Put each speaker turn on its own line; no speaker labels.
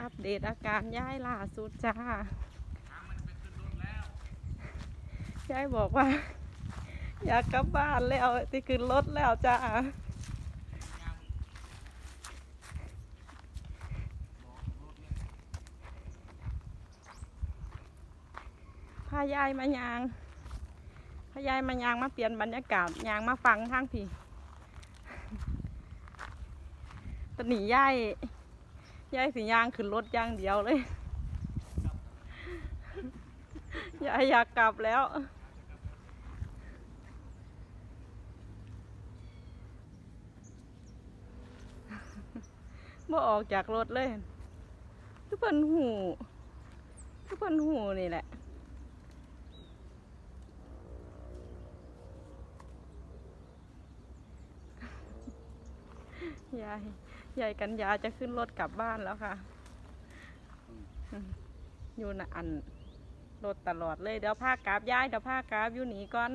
อัปเดตอาการย้ายล่าสุดจ้ายายบอกว่า อยากกลับบ้านแล้วที่ขึ้นรถแล้วจ้าพายายมายางพายายมายางมาเปลี่ยนบรรยากาศยางมาฟังทางพี่ตนนี้ยาย ยายสิยางขึ้นรถย่างเดียวเลย ยายอยากกลับแล้วบ่ออกจากรถเลย ทุกคนหู ทุกคนหูนี่แหละ ยายยายกันยาจะขึ้นรถกลับบ้านแล้วค่ะ อยู่นะอันรถตลอดเลย เดี๋ยวพากราบยายเดี๋ยวพากราบอยู่หนีก่อน